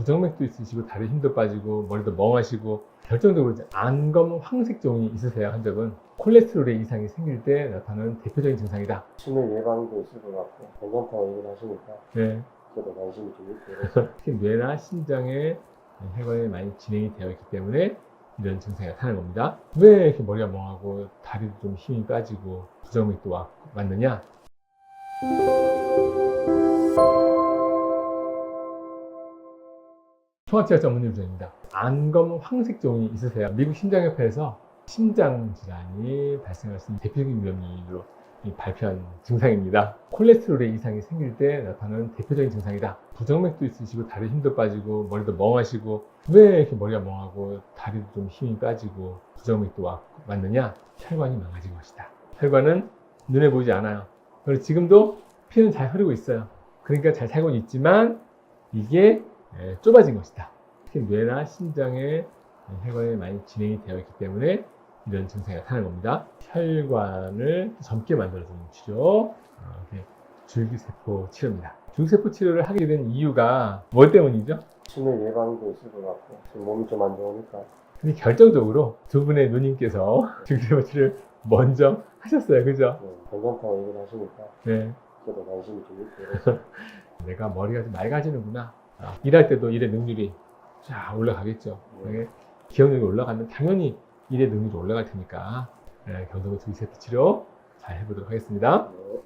부정맥도 있으시고 다리 힘도 빠지고 머리도 멍하시고 결정적으로 이제 안검 황색종이 있으세요 환자분 콜레스테롤의 이상이 생길 때 나타나는 대표적인 증상이다. 치매 예방도 있을 것 같고 괜찮다고 얘기를 하시니까 네. 저도 관심이 좀 있고 특히 뇌나 심장에 혈관이 많이 진행이 되어 있기 때문에 이런 증상이 나타나는 겁니다. 왜 이렇게 머리가 멍하고 다리도 좀 힘이 빠지고 부정맥도 왔, 왔느냐? 통합치료 전문 의사입니다. 안검 황색종이 있으세요. 미국 심장협회에서 심장 질환이 발생할 수 있는 대표적인 위험인으로 이 발표한 증상입니다. 콜레스테롤의 이상이 생길 때 나타나는 대표적인 증상이다. 부정맥도 있으시고 다리 힘도 빠지고 머리도 멍하시고 왜 이렇게 머리가 멍하고 다리도 좀 힘이 빠지고 부정맥도 왔, 왔느냐? 혈관이 망가진 것이다. 혈관은 눈에 보이지 않아요. 그리고 지금도 피는 잘 흐르고 있어요. 그러니까 잘 살고는 있지만 이게 예, 좁아진 것이다. 특히 뇌나 심장에 혈관이 많이 진행이 되어 있기 때문에 이런 증상이 나타나는 겁니다. 혈관을 젊게 만들어주는 치료, 어, 줄기세포 치료입니다. 줄기세포 치료를 하게 된 이유가 뭐 때문이죠? 치매 예방도 있을 것 같고 지금 몸이 좀 안 좋으니까 근데 결정적으로 두 분의 누님께서 줄기세포 치료를 먼저 하셨어요. 그죠? 네, 괜찮다고 얘기를 하시니까 네. 저도 관심이 좀 있고 내가 머리가 좀 맑아지는구나. 아, 일할 때도 일의 능률이 쫙 올라가겠죠. 네. 기억력이 올라가면 당연히 일의 능률이 올라갈 테니까 네, 경동구 줄기세포 치료 잘 해보도록 하겠습니다. 네.